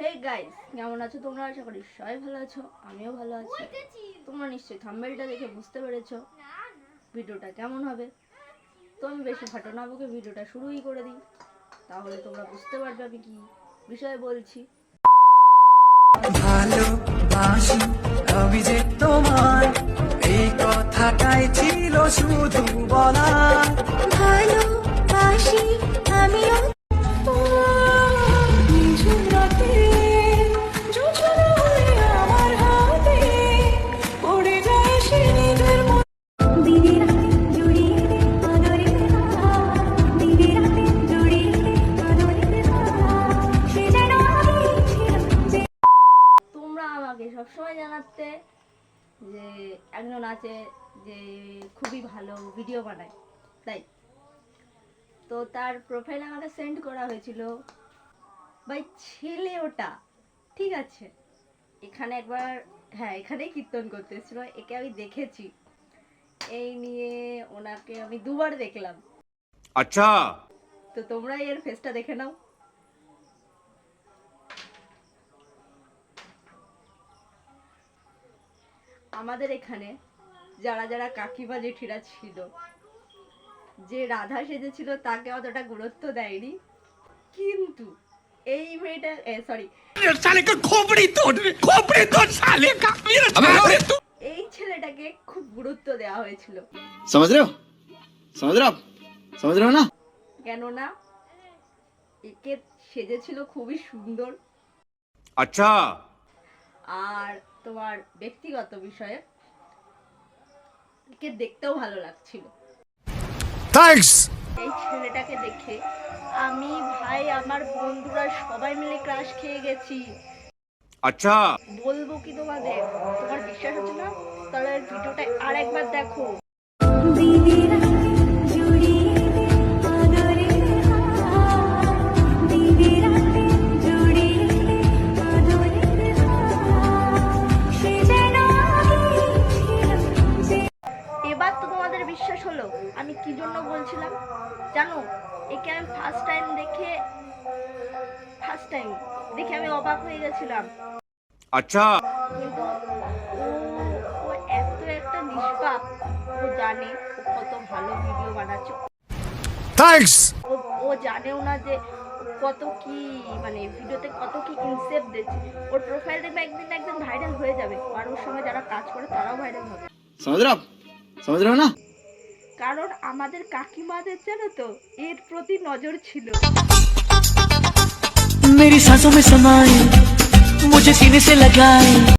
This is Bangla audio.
হে গাইস কেমন আছো? তোমরা আশা করি সবাই ভালো আছো, আমিও ভালো আছি। তোমরা নিশ্চয়ই থাম্বেলটা দেখে বুঝতে পেরেছ ভিডিওটা কেমন হবে। তো আমি বেশি ফাটো না বকে ভিডিওটা শুরুই করে দিই। তাহলে তোমরা বুঝতে পারবে আমি কি বিষয়ে বলছি। ভালোবাসি আমি যে তোমার, এই কথাটাই ছিল শুধু বলা সবসময় জানাতে যে একজন আছে যে খুবই ভালো ভিডিও বানায় তাই? তো তার প্রোফাইল আমাকে সেন্ড করা হয়েছিল ভাই ছেলে ওটা ঠিক আছে? এখানে একবার হ্যাঁ এখানেই কীর্তন করতে এসেছিল একে আমি দেখেছি। এই নিয়ে ওনাকে আমি দুবার দেখলাম। আচ্ছা। তো তোমরা এর ফেসটা দেখে নাও। আমাদের এখানে যারা যারা কাকিমা জেঠিরা ছিল যে রাধা সেজেছিল তাকে অতটা গুরুত্ব দেয়নি। কিন্তু এই মেয়েটা সরি এই ছেলেটাকে খুব গুরুত্ব দেওয়া হয়েছিল। না। কেননা একে সেজেছিল খুবই সুন্দর। আচ্ছা আর তোমার ব্যক্তিগত বিষয়ে কে দেখতেও ভালো লাগছিল। থ্যাঙ্কস এই ছেলেটাকে দেখে আমি ভাই আমার বন্ধুরা সবাই মিলে ক্রাশ খেয়ে গেছি। আচ্ছা। বলব কি তোমাদের? তোমার বিশ্বাস হচ্ছে না? তাহলে ভিডিওটা আরেকবার দেখো। আমি কি জন্য বলছিলাম? জানো একে আমি ফার্স্ট টাইম দেখে ফার্স্ট টাইম দেখে আমি অবাক হয়ে গেছিলাম। আচ্ছা। ও এত একটা নিষ্পাপ ও জানে কত ভালো ভিডিও বানাচ্ছে। থ্যাঙ্কস ও জানেও না যে কত কি মানে ভিডিওতে কত কি ইনসেপ দিচ্ছে ওর প্রোফাইল দেখবে একদিন একদিন ভাইরাল হয়ে যাবে। আর ওর সঙ্গে যারা কাজ করে তারাও ভাইরাল হবে। সমুদ্র সমুদ্র না? কারণ আমাদের কাকিমাদের জানো তো, এর প্রতি নজর ছিল। মেরি সাসো মে সমাই মুঝে সিনে সে লাগাই